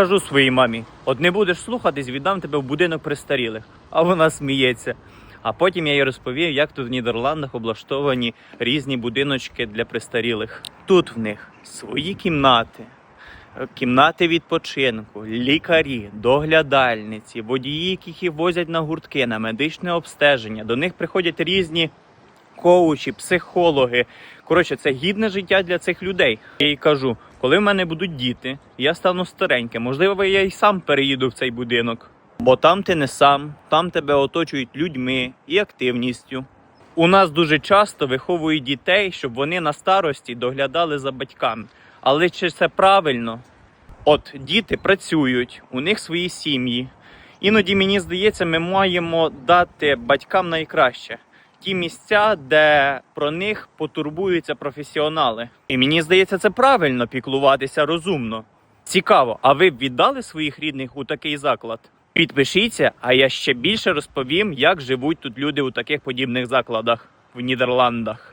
кажу своїй мамі: от не будеш слухатись, віддам тебе в будинок престарілих. А вона сміється. А потім я їй розповів, як тут в Нідерландах облаштовані різні будиночки для престарілих. Тут в них свої кімнати, кімнати відпочинку, лікарі, доглядальниці, водії, їх возять на гуртки, на медичне обстеження. До них приходять різні коучі, психологи. Коротше, це гідне життя для цих людей. Я їй кажу, коли в мене будуть діти, я стану стареньким, можливо, я й сам переїду в цей будинок. Бо там ти не сам, там тебе оточують людьми і активністю. У нас дуже часто виховують дітей, щоб вони на старості доглядали за батьками. Але чи це правильно? От діти працюють, у них свої сім'ї. Іноді мені здається, ми маємо дати батькам найкраще ті місця, де про них потурбуються професіонали. І мені здається, це правильно піклуватися розумно. Цікаво, а ви б віддали своїх рідних у такий заклад? Підпишіться, а я ще більше розповім, як живуть тут люди у таких подібних закладах в Нідерландах.